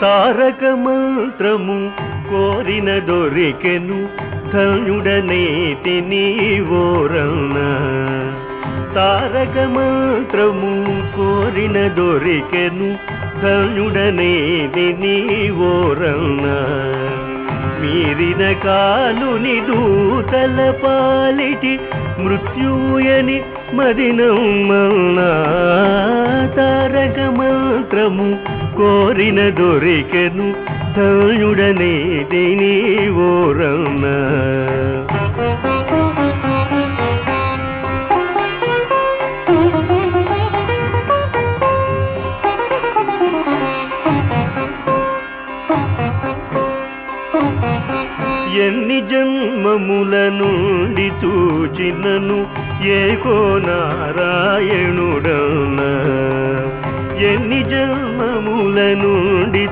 తారక మంత్రము కోరిన దొరికెను ధన్యుడనేతి నీవోరణ తారక మంత్రము కోరిన దొరికెను ధన్యుడనేది నీవోరణ మీరిన కాలుని దూతల పాలిటి మృత్యుయని మదినమ్మన్నా తారక మంత్రము కోరిన దొరికెను ధనుడనే దేని ఓరన్న ఎన్ని జన్మముల నుండి చూచినను ఏ కో నారాయణుడన్నా ఎన్ని జన్మముల నుండి